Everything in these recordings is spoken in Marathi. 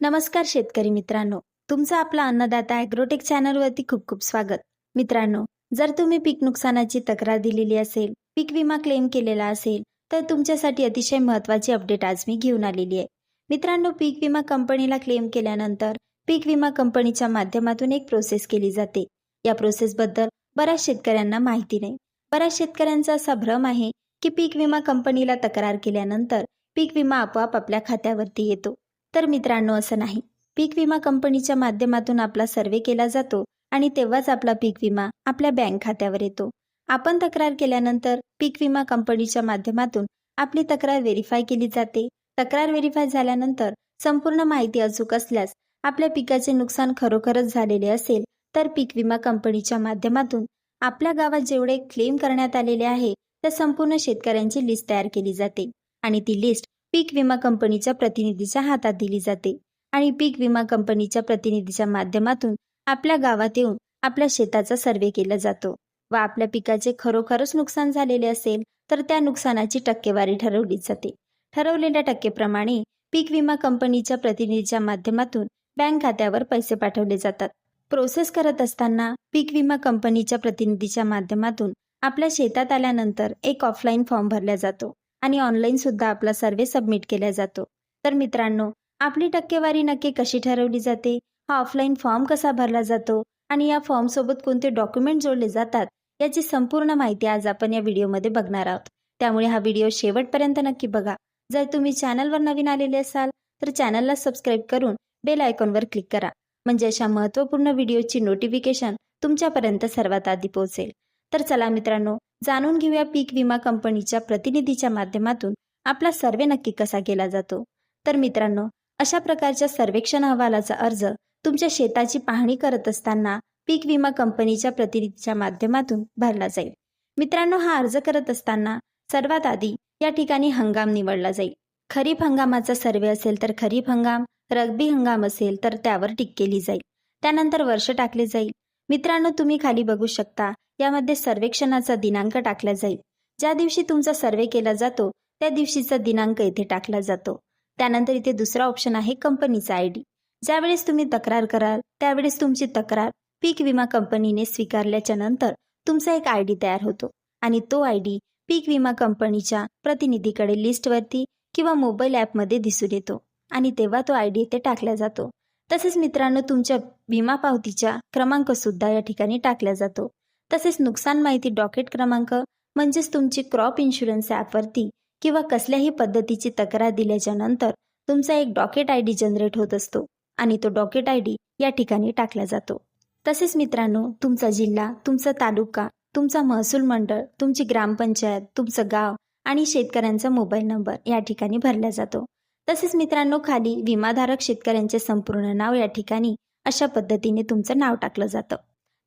नमस्कार शेतकरी मित्रांनो. तुमचं आपला अन्नदाता ॲग्रोटेक चॅनलवरती खूप खूप स्वागत. मित्रांनो जर तुम्ही पीक नुकसानाची तक्रार दिलेली असेल पीक विमा क्लेम केलेला असेल तर तुमच्यासाठी अतिशय महत्त्वाची अपडेट आज मी घेऊन आलेली आहे. मित्रांनो पीक विमा कंपनीला क्लेम केल्यानंतर पीक विमा कंपनीच्या माध्यमातून एक प्रोसेस केली जाते. या प्रोसेसबद्दल बऱ्याच शेतकऱ्यांना माहिती नाही. बऱ्याच शेतकऱ्यांचा असा भ्रम आहे की पीक विमा कंपनीला तक्रार केल्यानंतर पीक विमा आपोआप आपल्या खात्यावरती येतो. तर मित्रांनो असं नाही. पीक विमा कंपनीच्या माध्यमातून आपला सर्वे केला जातो आणि तेव्हाच आपला पीक विमा आपल्या बँक खात्यावर येतो. आपण तक्रार केल्यानंतर पीक विमा कंपनीच्या माध्यमातून आपली तक्रार व्हेरीफाय केली जाते. तक्रार व्हेरीफाय झाल्यानंतर संपूर्ण माहिती अचूक असल्यास आपल्या पिकाचे नुकसान खरोखरच झालेले असेल तर पीक विमा कंपनीच्या माध्यमातून आपल्या गावात जेवढे क्लेम करण्यात आलेले आहे त्या संपूर्ण शेतकऱ्यांची लिस्ट तयार केली जाते. आणि ती लिस्ट पीक विमा कंपनीच्या प्रतिनिधीच्या हातात दिली जाते आणि पीक विमा कंपनीच्या प्रतिनिधीच्या माध्यमातून आपल्या गावात येऊन आपल्या शेताचा सर्वे केला जातो व आपल्या पिकाचे खरोखरच नुकसान झालेले असेल तर त्या नुकसानाची टक्केवारी ठरवली जाते. ठरवलेल्या टक्केप्रमाणे पीक विमा कंपनीच्या प्रतिनिधीच्या माध्यमातून बँक खात्यावर पैसे पाठवले जातात. प्रोसेस करत असताना पीक विमा कंपनीच्या प्रतिनिधीच्या माध्यमातून आपल्या शेतात आल्यानंतर एक ऑफलाईन फॉर्म भरला जातो. आणि ऑनलाईनसुद्धा आपला सर्वे सबमिट केला जातो. तर मित्रांनो आपली टक्केवारी नक्की कशी ठरवली जाते? हा ऑफलाईन फॉर्म कसा भरला जातो? आणि या फॉर्मसोबत कोणते डॉक्युमेंट जोडले जातात? याची संपूर्ण माहिती आज आपण या व्हिडिओमध्ये बघणार आहोत. त्यामुळे हा व्हिडिओ शेवटपर्यंत नक्की बघा. जर तुम्ही चॅनलवर नवीन आलेले असाल तर चॅनलला सबस्क्राईब करून बेल आयकॉनवर क्लिक करा. म्हणजे अशा महत्त्वपूर्ण व्हिडिओची नोटिफिकेशन तुमच्यापर्यंत सर्वात आधी पोहोचेल. तर चला मित्रांनो जाणून घेऊया पीक विमा कंपनीच्या प्रतिनिधीच्या माध्यमातून आपला सर्वे नक्की कसा केला जातो. तर मित्रांनो अशा प्रकारच्या सर्वेक्षण अहवालाचा अर्ज तुमच्या शेताची पाहणी करत असताना पीक विमा कंपनीच्या प्रतिनिधीच्या माध्यमातून भरला जाईल. मित्रांनो हा अर्ज करत असताना सर्वात आधी या ठिकाणी हंगाम निवडला जाईल. खरीप हंगामाचा सर्वे असेल तर खरीप हंगाम रब्बी हंगाम असेल तर त्यावर टिक केली जाईल. त्यानंतर वर्ष टाकले जाईल. मित्रांनो तुम्ही खाली बघू शकता यामध्ये सर्वेक्षणाचा दिनांक टाकला जाईल. ज्या दिवशी तुमचा सर्वे केला जातो त्या दिवशीचा दिनांक इथे टाकला जातो. त्यानंतर इथे दुसरा ऑप्शन आहे कंपनीचा आय डी ज्यावेळेस तुम्ही तक्रार कराल त्यावेळेस तुमची तक्रार पीक विमा कंपनीने स्वीकारल्याच्या नंतर तुमचा एक आय डी तयार होतो. आणि तो आय डी पीक विमा कंपनीच्या प्रतिनिधीकडे लिस्टवरती किंवा मोबाईल ॲपमध्ये दिसून येतो. आणि तेव्हा तो आय डी इथे टाकला जातो. तसेच मित्रांनो तुमच्या विमा पावतीच्या क्रमांक सुद्धा या ठिकाणी टाकला जातो. तसेच नुकसान माहिती डॉकेट क्रमांक म्हणजेच तुमची क्रॉप इन्शुरन्स ॲपवरती किंवा कसल्याही पद्धतीची तक्रार दिल्याच्या नंतर तुमचा एक डॉकेट आय डी जनरेट होत असतो आणि तो डॉकेट आय डी या ठिकाणी टाकला जातो. तसेच मित्रांनो तुमचा जिल्हा तुमचा तालुका तुमचा महसूल मंडळ तुमची ग्रामपंचायत तुमचं गाव आणि शेतकऱ्यांचा मोबाईल नंबर या ठिकाणी भरला जातो. तसेच मित्रांनो खाली विमाधारक शेतकऱ्यांचे संपूर्ण नाव या ठिकाणी अशा पद्धतीने तुमचं नाव टाकलं जातं.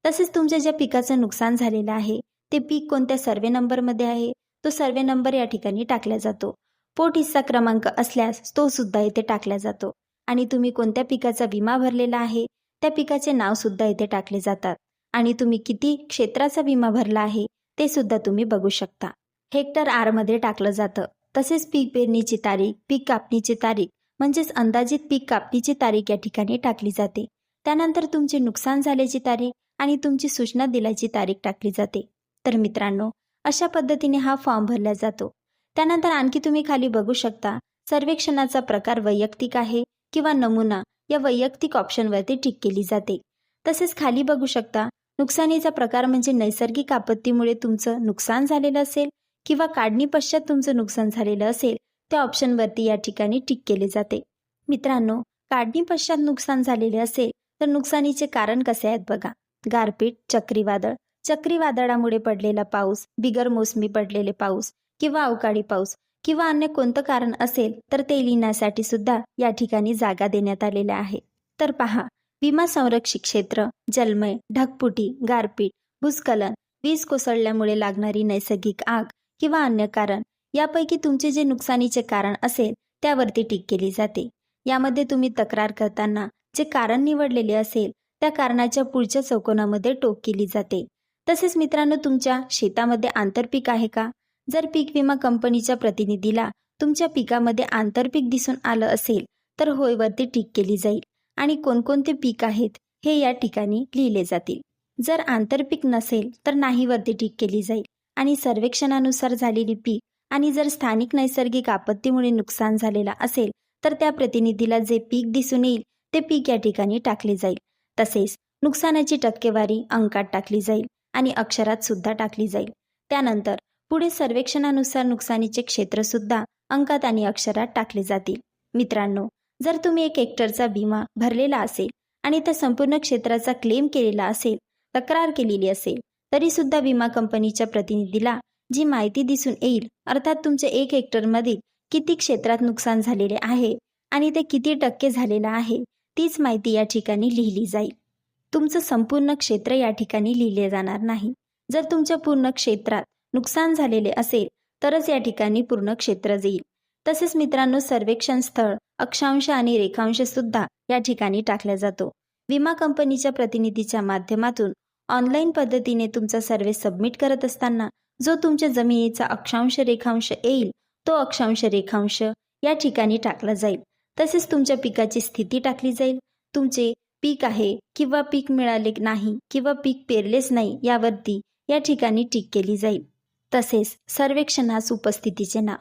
तसेच तुमच्या ज्या पिकाचं नुकसान झालेलं आहे ते पीक कोणत्या सर्वे नंबरमध्ये आहे तो सर्वे नंबर या ठिकाणी टाकला जातो. पोट हिस्सा क्रमांक असल्यास तो सुद्धा इथे टाकला जातो. आणि तुम्ही कोणत्या पिकाचा विमा भरलेला आहे त्या पिकाचे नाव सुद्धा इथे टाकले जातात. आणि तुम्ही किती क्षेत्राचा विमा भरला आहे ते सुद्धा तुम्ही बघू शकता. हेक्टर आरमध्ये टाकलं जातं. तसेच पीक पेरणीची तारीख पीक कापणीची तारीख म्हणजेच अंदाजित पीक कापणीची तारीख या ठिकाणी टाकली जाते. त्यानंतर तुमचे नुकसान झाल्याची तारीख आणि तुमची सूचना दिल्याची तारीख टाकली जाते. तर मित्रांनो अशा पद्धतीने हा फॉर्म भरला जातो. त्यानंतर आणखी तुम्ही खाली बघू शकता सर्वेक्षणाचा प्रकार वैयक्तिक आहे किंवा नमुना या वैयक्तिक ऑप्शनवरती टिक केली जाते. तसेच खाली बघू शकता नुकसानीचा प्रकार म्हणजे नैसर्गिक आपत्तीमुळे तुमचं नुकसान झालेलं असेल किंवा काढणी पश्चात तुमचं नुकसान झालेलं असेल त्या ऑप्शनवरती या ठिकाणी टिक केले जाते. मित्रांनो काढणी पश्चात नुकसान झालेले असेल तर नुकसानीचे कारण कसे आहेत बघा. गारपीट चक्रीवादळ. चक्रीवादळामुळे पडलेला पाऊस बिगर मोसमी पडलेले पाऊस किंवा अवकाळी पाऊस किंवा अन्य कोणतं कारण असेल तर ते लिहिण्यासाठी सुद्धा या ठिकाणी जागा देण्यात आलेल्या आहे तर पहा विमा संरक्षित क्षेत्र जलमय ढगपुटी गारपीट भूस्खलन वीज कोसळल्यामुळे लागणारी नैसर्गिक आग किंवा अन्य कारण. यापैकी तुमचे जे नुकसानीचे कारण असेल त्यावरती टीक केली जाते. यामध्ये तुम्ही तक्रार करताना जे कारण निवडलेले असेल त्या कारणाच्या पुढच्या चौकोनामध्ये टोक केली जाते. तसेच मित्रांनो तुमच्या शेतामध्ये आंतरपीक आहे का? जर पीक विमा कंपनीच्या प्रतिनिधीला तुमच्या पिकामध्ये आंतरपीक दिसून आलं असेल तर होयवरती टीक केली जाईल. आणि कोणकोणते पीक आहेत हे या ठिकाणी लिहिले जातील. जर आंतरपीक नसेल तर नाहीवरती टीक केली जाईल. आणि सर्वेक्षणानुसार झालेली पीक आणि जर स्थानिक नैसर्गिक आपत्तीमुळे नुकसान झालेला असेल तर त्या प्रतिनिधीला जे पीक दिसून येईल ते पीक या ठिकाणी टाकले जाईल. तसेच नुकसानाची टक्केवारी अंकात टाकली जाईल आणि अक्षरात सुद्धा टाकली जाईल. त्यानंतर पुढे सर्वेक्षणानुसार नुकसानीचे क्षेत्रसुद्धा अंकात आणि अक्षरात टाकले जातील. मित्रांनो जर तुम्ही एक हेक्टरचा विमा भरलेला असेल आणि त्या संपूर्ण क्षेत्राचा क्लेम केलेला असेल तक्रार केलेली असेल तरी सुद्धा विमा कंपनीच्या प्रतिनिधीला जी माहिती दिसून येईल अर्थात तुमच्या एक हेक्टरमधील किती क्षेत्रात नुकसान झालेले आहे आणि ते किती टक्के झालेलं आहे तीच माहिती या ठिकाणी लिहिली जाईल. तुमचं संपूर्ण क्षेत्र या ठिकाणी लिहिले जाणार नाही. जर तुमच्या पूर्ण क्षेत्रात नुकसान झालेले असेल तरच या ठिकाणी पूर्ण क्षेत्र जाईल. तसेच मित्रांनो सर्वेक्षण स्थळ अक्षांश आणि रेखांश सुद्धा या ठिकाणी टाकला जातो. विमा कंपनीच्या प्रतिनिधीच्या माध्यमातून ऑनलाईन पद्धतीने तुमचा सर्वे सबमिट करत असताना जो तुमच्या जमिनीचा अक्षांश रेखांश येईल तो अक्षांश रेखांश या ठिकाणी टाकला जाईल. तसेच तुमच्या पिकाची स्थिती टाकली जाईल. तुमचे पीक आहे किंवा पीक मिळाले नाही किंवा पीक पेरलेच नाही यावरती या ठिकाणी टीक केली जाईल. तसेच सर्वेक्षणास उपस्थितीचे नाव.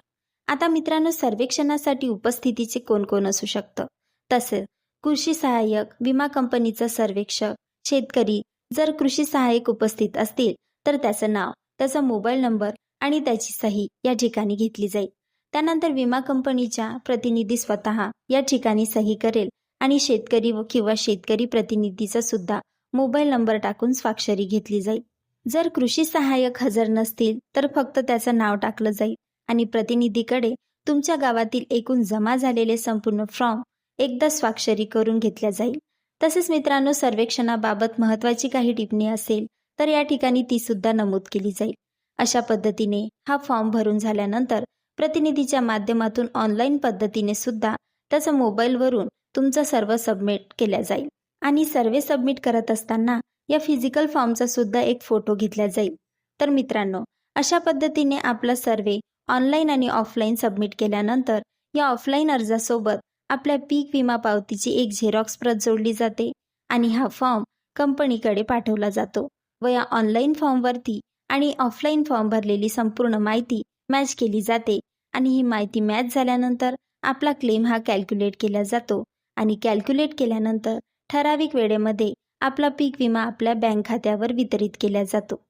आता मित्रांनो सर्वेक्षणासाठी उपस्थितीचे कोण कोण असू शकतं? तसेच कृषी सहाय्यक विमा कंपनीचा सर्वेक्षक शेतकरी जर कृषी सहाय्यक उपस्थित असतील तर त्याचं नाव त्याचा मोबाईल नंबर आणि त्याची सही या ठिकाणी घेतली जाईल. त्यानंतर विमा कंपनीच्या प्रतिनिधी स्वतः या ठिकाणी सही करेल आणि शेतकरी व किंवा शेतकरी प्रतिनिधीचा सुद्धा मोबाईल नंबर टाकून स्वाक्षरी घेतली जाईल. जर कृषी सहाय्यक हजर नसतील तर फक्त त्याचं नाव टाकलं जाईल आणि प्रतिनिधीकडे तुमच्या गावातील एकूण जमा झालेले संपूर्ण फॉर्म एकदा स्वाक्षरी करून घेतल्या जाईल. तसेच मित्रांनो सर्वेक्षणाबाबत महत्त्वाची काही टिप्पणी असेल तर या ठिकाणी ती सुद्धा नमूद केली जाईल. अशा पद्धतीने हा फॉर्म भरून झाल्यानंतर प्रतिनिधीच्या माध्यमातून ऑनलाईन पद्धतीने सुद्धा त्याचा मोबाईलवरून तुमचा सर्व सबमिट केल्या जाईल. आणि सर्वे सबमिट करत असताना या फिजिकल फॉर्मचा सुद्धा एक फोटो घेतला जाईल. तर मित्रांनो अशा पद्धतीने आपला सर्वे ऑनलाईन आणि ऑफलाईन सबमिट केल्यानंतर या ऑफलाईन अर्जासोबत आपल्या पीक विमा पावतीची एक झेरॉक्स प्रत जोडली जाते आणि हा फॉर्म कंपनीकडे पाठवला जातो. व या ऑनलाईन फॉर्मवरती आणि ऑफलाईन फॉर्म भरलेली संपूर्ण माहिती मॅच केली जाते आणि ही माहिती मॅच झाल्यानंतर आपला क्लेम हा कॅल्क्युलेट केला जातो आणि कॅल्क्युलेट केल्यानंतर ठराविक वेळेमध्ये आपला पीक विमा आपल्या बँक खात्यावर वितरित केला जातो.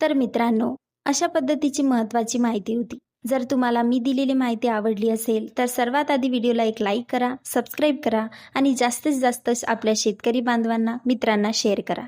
तर मित्रांनो अशा पद्धतीची महत्त्वाची माहिती होती. जर तुम्हाला मी दिलेली माहिती आवडली असेल तर सर्वात आधी व्हिडिओला एक लाईक करा सबस्क्राईब करा आणि जास्तीत जास्त आपल्या शेतकरी बांधवांना मित्रांना शेअर करा.